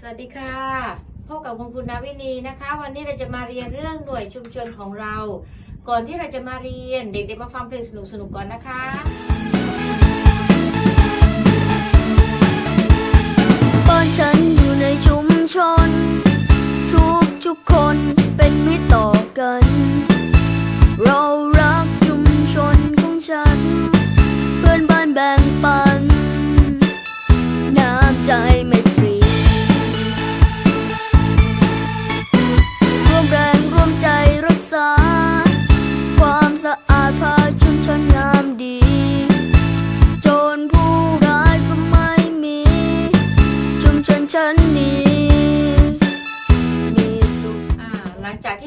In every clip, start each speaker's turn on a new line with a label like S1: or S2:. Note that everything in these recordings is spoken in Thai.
S1: สวัสดีค่ะพบกับคุณครูนาวินีนะคะ วันนี้เราจะมาเรียนเรื่องหน่วยชุมชนของเรา ก่อนที่เราจะมาเรียนเด็กๆมาฟังเพลงสนุกๆก่อนนะคะ
S2: บ้านฉันอยู่ในชุมชน ทุกทุกๆคนเป็นมิตรต่อกัน เรารักชุมชนของฉัน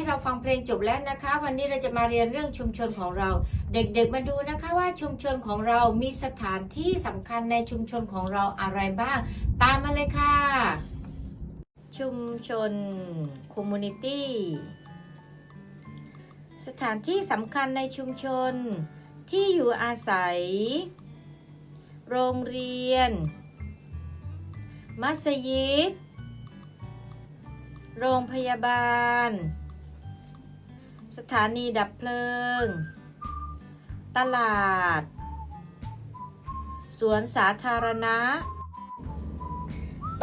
S1: ที่เราฟังเพลงจบแล้วนะคะ วันนี้เราจะมาเรียนเรื่องชุมชนของเรา เด็กๆมาดูนะคะว่าชุมชนของเรามีสถานที่สำคัญในชุมชนของเราอะไรบ้าง ตามมาเลยค่ะ ชุมชน community สถานที่สำคัญในชุมชน ที่อยู่อาศัย โรงเรียน มัสยิดโรงพยาบาล สถานีดับเพลิง ตลาด สวนสาธารณะ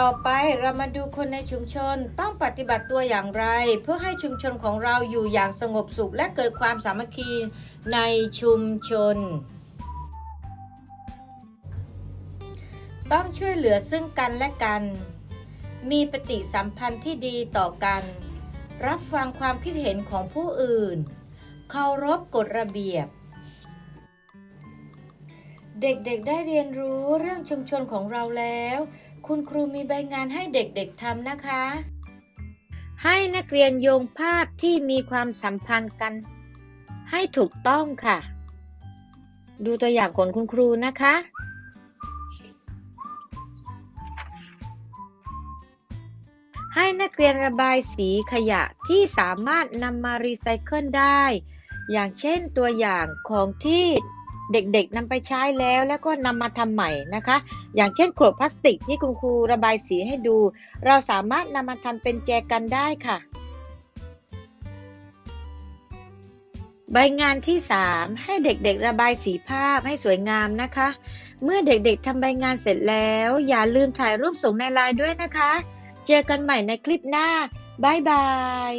S1: ต่อไปเรามาดูคนในชุมชนต้องปฏิบัติตัวอย่างไร เพื่อให้ชุมชนของเราอยู่อย่างสงบสุขและเกิดความสามัคคีในชุมชน ต้องช่วยเหลือซึ่งกันและกัน มีปฏิสัมพันธ์ที่ดีต่อกัน รับฟังความคิดเห็นของผู้อื่น เคารพกฎระเบียบ เด็กๆได้เรียนรู้เรื่องชุมชนของเราแล้ว คุณครูมีใบงานให้เด็กๆทำนะคะ ให้นักเรียนโยงภาพที่มีความสัมพันธ์กัน ให้ถูกต้องค่ะ ดูตัวอย่างของคุณครูนะคะ ให้นักเรียนระบายสีขยะที่สามารถนำมารีไซเคิลได้ อย่างเช่นตัวอย่างของที่เด็กๆนำไปใช้แล้วแล้วก็นำมาทำใหม่นะคะ อย่างเช่นขวดพลาสติกที่คุณครูระบายสีให้ดู เราสามารถนำมาทำเป็นแจกันได้ค่ะ ใบงานที่ 3 ให้เด็กๆระบายสีภาพให้สวยงามนะคะ เมื่อเด็กๆทำใบงานเสร็จแล้ว อย่าลืมถ่ายรูปส่งในไลน์ด้วยนะคะ เจอกันใหม่ในคลิปหน้า บ๊ายบาย